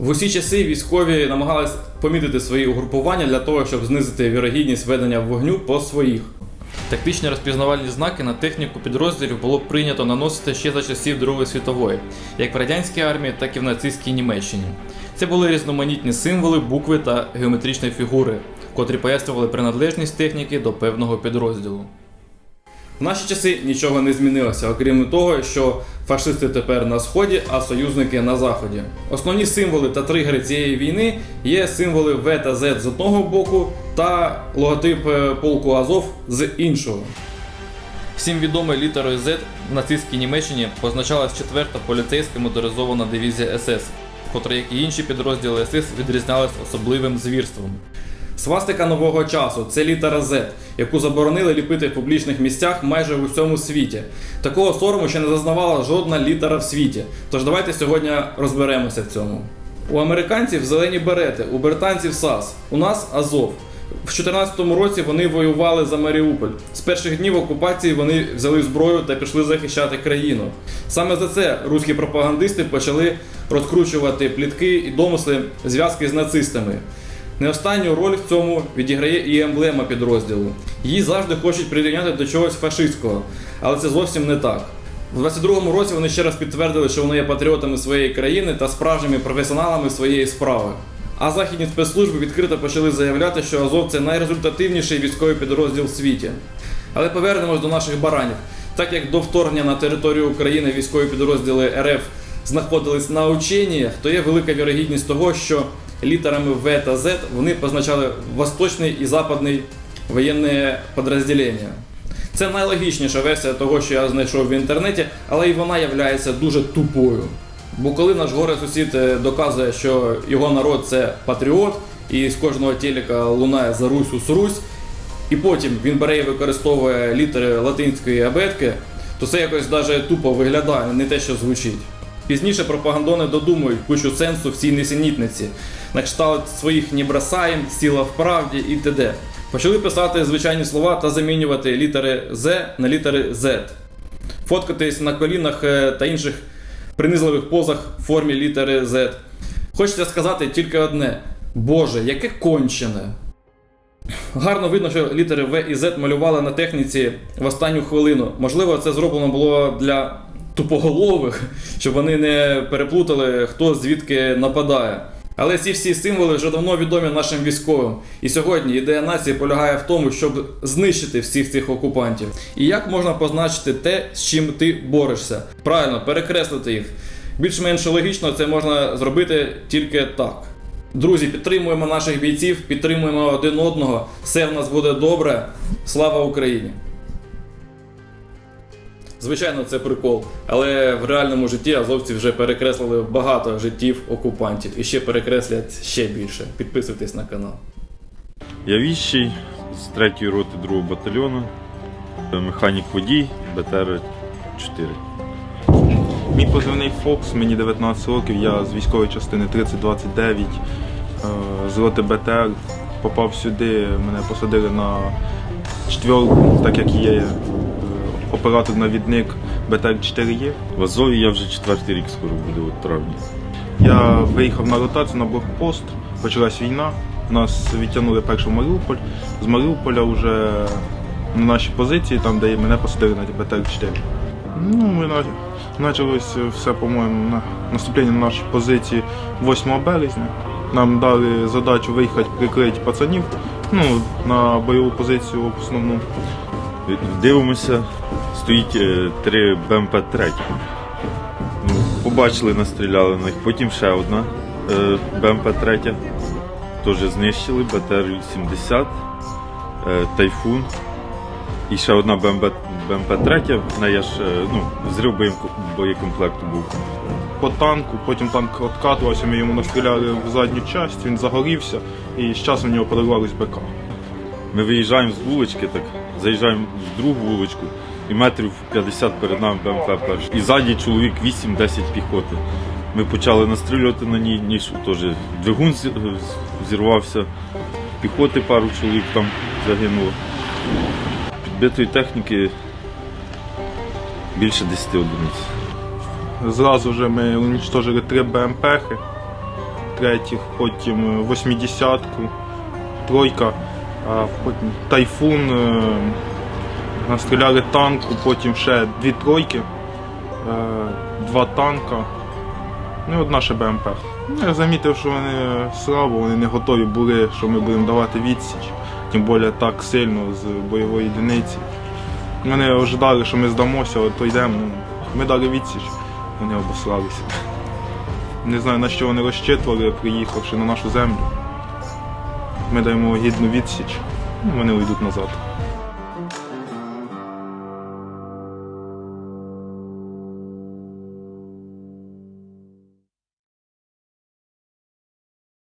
В усі часи військові намагались помітити свої угрупування для того, щоб знизити вірогідність ведення вогню по своїх. Тактичні розпізнавальні знаки на техніку підрозділів було прийнято наносити ще за часів Другої світової, як в радянській армії, так і в нацистській Німеччині. Це були різноманітні символи, букви та геометричні фігури, котрі пояснювали приналежність техніки до певного підрозділу. В наші часи нічого не змінилося, окрім того, що фашисти тепер на сході, а союзники на заході. Основні символи та тригери цієї війни є символи В та З з одного боку та логотип е, полку Азов з іншого. Всім відомою літерою Z в нацистській Німеччині позначалась 4-та поліцейська моторизована дивізія СС, котра, як і інші підрозділи СС, відрізнялась особливим звірством. Свастика нового часу це літера Z, яку заборонили ліпити в публічних місцях майже в усьому світі. Такого сорому ще не зазнавала жодна літера в світі. Тож давайте сьогодні розберемося в цьому. У американців зелені берети, у британців САС, у нас Азов. В 2014 році вони воювали за Маріуполь. З перших днів окупації вони взяли зброю та пішли захищати країну. Саме за це руські пропагандисти почали розкручувати плітки і домисли зв'язки з нацистами. Не останню роль в цьому відіграє і емблема підрозділу. Її завжди хочуть прирівняти до чогось фашистського, але це зовсім не так. У 22-му році вони ще раз підтвердили, що вони є патріотами своєї країни та справжніми професіоналами своєї справи. А західні спецслужби відкрито почали заявляти, що Азов це найрезультативніший військовий підрозділ в світі. Але повернемось до наших баранів. Так як до вторгнення на територію України військові підрозділи РФ знаходились на ученнях, то є велика вірогідність того, що літерами В та З вони позначали восточний і западний воєнне підрозділення. Це найлогічніша версія того, що я знайшов в інтернеті, але і вона є дуже тупою. Бо коли наш горе сусід е, доказує, що його народ це патріот, і з кожного телека лунає за Русь Русь, і потім він бере і використовує літери латинської абетки, то це якось навіть тупо виглядає, не те, що звучить. Пізніше пропагандони додумують кучу сенсу в цій несенітниці, на кшталт своїх не бросаєм, сіла в правді і т.д. Почали писати звичайні слова та замінювати літери З на літери Z. Фоткатись на колінах е, та інших принизливих позах в формі літери Z. Хочеться сказати тільки одне: Боже, яке кончене! Гарно видно, що літери В і Z малювали на техніці в останню хвилину. Можливо, це зроблено було для тупоголових, щоб вони не переплутали, хто звідки нападає. Але ці всі символи вже давно відомі нашим військовим. І сьогодні ідея нації полягає в тому, щоб знищити всіх цих окупантів. І як можна позначити те, з чим ти борешся? Правильно, перекреслити їх. Більш-менш логічно це можна зробити тільки так. Друзі, підтримуємо наших бійців, підтримуємо один одного. Все в нас буде добре. Слава Україні! Звичайно, це прикол, але в реальному житті азовці вже перекреслили багато життів окупантів і ще перекреслять ще більше. Підписуйтесь на канал. Я віщий з 3-ї роти 2 батальйону, механік водій БТР 4. Мій позивний Фокс, мені 19 років, я з військової частини 3029, е, з роти БТР. Попав сюди, мене посадили на четверку, так як є оператор-навідник БТР-4Е. В Азові я вже четвертий рік скоро буде у травні. Я виїхав на ротацію на блокпост, почалась війна. Нас відтягнули перший в Маріуполь. З Маріуполя вже на наші позиції, там, де мене посадили на БТР-4. Ну, ми почалось все, по-моєму, на наступлення на наші позиції 8 березня. Нам дали задачу виїхати прикрити пацанів ну, на бойову позицію основну. Дивимося, стоїть е, три БМП-3. Ну, побачили, настріляли на них. Потім ще одна е, БМП-3. Теж знищили, БТР-70, е, Тайфун. І ще одна БМП, БМП-3, в неї ж е, ну, зрив боєкомплекту був. По танку, потім танк откатувався, ми йому настріляли в задню часть, він загорівся і з часом в нього подорвались БК. Ми виїжджаємо з вулички, так, заїжджаємо в другу вуличку, і метрів 50 перед нами БМП перший. І ззаді чоловік 8-10 піхоти. Ми почали настрілювати на ній, ніж теж двигун зірвався, піхоти пару чоловік там загинуло. Підбитої техніки більше 10 одиниць. Зразу вже ми уничтожили три БМПхи, БМП-3, потім 80-ку, тройка, а потім тайфун, е, настріляли танку, потім ще дві тройки, е, два танка, ну і одна ще БМП. Ну, Я замітив, що вони слабо, вони не готові були, що ми будемо давати відсіч, тим більше так сильно з бойової одиниці. Вони ожидали, що ми здамося, то йдемо. Ну, ми дали відсіч, вони обослалися. Не знаю, на що вони розчитували, приїхавши на нашу землю. Ми даємо гідну відсіч, ну, вони уйдуть назад.